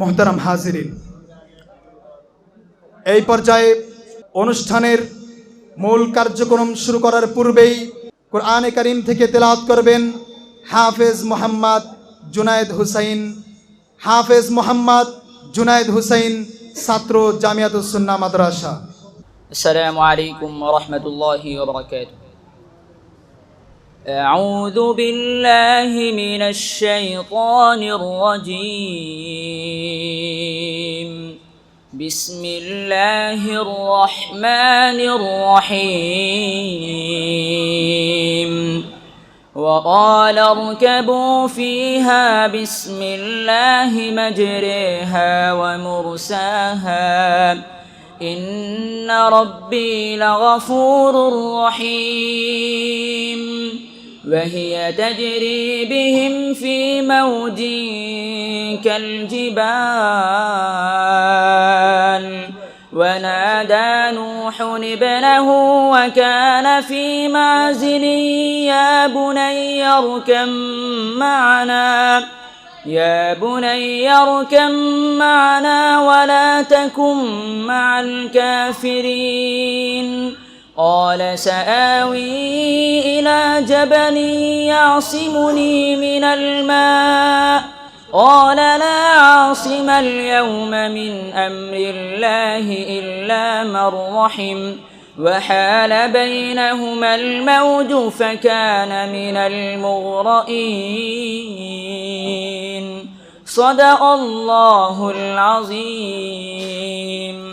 মোহতারাম হাজিরিন। এই পর্যায়ে অনুষ্ঠানের মূল কার্যক্রম শুরু করার পূর্বেই কোরআনে করিম থেকে তেলাওয়াত করবেন হাফেজ মোহাম্মদ জুনায়েদ হুসাইন। হাফেজ মোহাম্মদ জুনায়েদ হুসাইন, ছাত্র জামিয়াতুসুন্না মাদ্রাসা। আসসালামু আলাইকুম রহমতুল্লাহ أعوذ بالله من الشيطان الرجيم. بسم الله الرحمن الرحيم. وقال اركبوا فيها بسم الله مجريها ومرساها. إن ربي لغفور رحيم. وهي تجري بهم في موج كالجبال. ونادى نوح ابنه وكان في معزل يا بني اركم معنا يا بني اركم معنا ولا تكن مع الكافرين. قال سآوي إلى جبل يعصمني من الماء. قال لا عاصم اليوم من أمر الله إلا من رحم. وحال بينهما الموج فكان من المغرقين صدق الله العظيم.